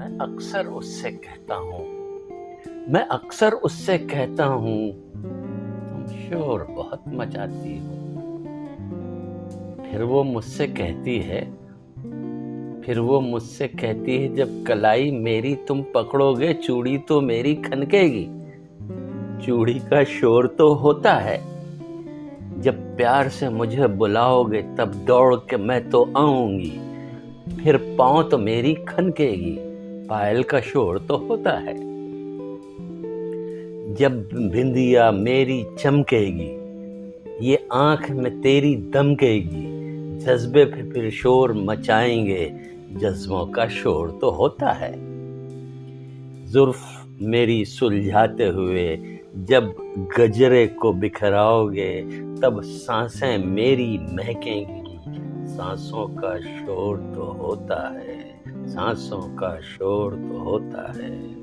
मैं अक्सर उससे कहता हूँ। मैं अक्सर उससे कहता हूँ, तुम शोर बहुत मचाती हो। फिर वो मुझसे कहती है, फिर वो मुझसे कहती है, जब कलाई मेरी तुम पकड़ोगे, चूड़ी तो मेरी खनकेगी। चूड़ी का शोर तो होता है। जब प्यार से मुझे बुलाओगे, तब दौड़ के मैं तो आऊँगी। फिर पाँव तो मेरी खनकेगी। पायल का शोर तो होता है। जब बिंदिया मेरी चमकेगी, ये आँख में तेरी दमकेगी, जज्बे पे फिर शोर मचाएँगे, जज्बों का शोर तो होता है। जुर्फ मेरी सुलझाते हुए जब गजरे को बिखराओगे, तब साँसें मेरी महकेंगी, सांसों का शोर तो होता है। सांसों का शोर तो होता है।